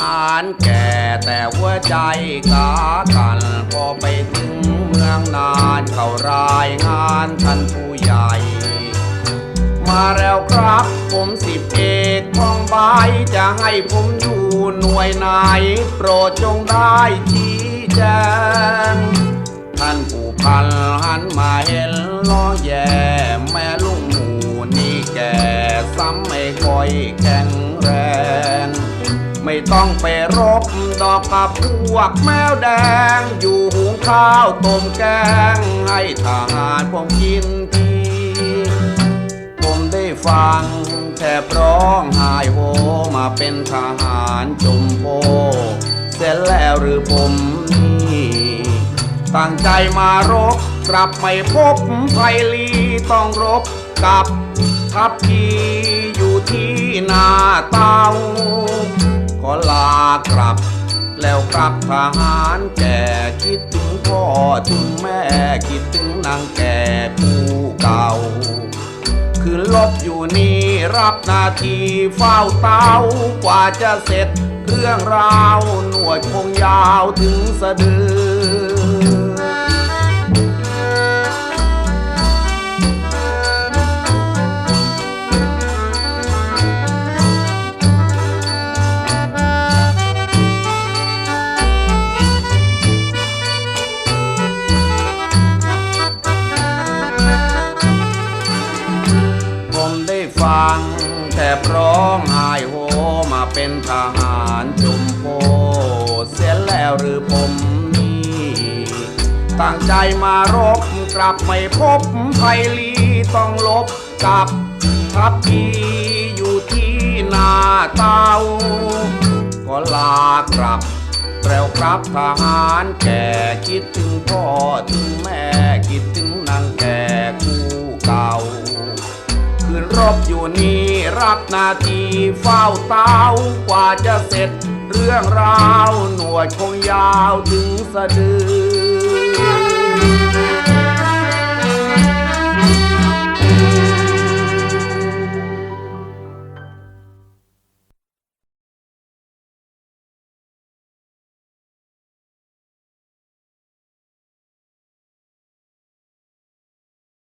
หารแก่แต่หัวใจกากันก็ไปถึงเมืองนานเขารายงานท่านผู้ใหญ่ มาแล้วครับผมสิบเอกท้องใบจะให้ผมอยู่หน่วยไหน โปรดจงได้ชี้แจงท่านผู้พันหันมาเห็นล้อแย่แม่ลุงหมูนี่แก่ซ้ำไม่ค่อยแข่ง ต้องไปรบดอกกับพวกแมวแดง อยู่หุงข้าวต้มแกง ให้ทหารผมกินทีผมได้ฟังแทบร้องไห้โฮมาเป็นทหารจมโพเสร็จแล้วหรือผมนี่ตั้งใจมารบกลับไม่พบไพลีต้องรบกับทัพพีอยู่ที่นาเตา อลากลับ แล้วกลับทหารแก่คิดถึงพ่อถึงแม่คิดถึงนางแก่ผู้เก่า คือลบอยู่นี่รับนาทีเฝ้าเตากว่าจะเสร็จเรื่องราวหน่วยคงยาวถึงสะดือ ฟัง แต่พร้องไห้โฮมาเป็นทหารจุมโพเสียแล้วหรือผมนี่ตั้งใจมารบกลับไม่พบไพลีต้องลบกับทัพพีอยู่ที่นาเตาก็ลากลับแล้วครับทหารแก่คิดถึงพ่อถึงแม่คิดถึง รับนาทีเฝ้าเตากว่าจะเสร็จเรื่องราวหนวดคงยาวถึงสะดือ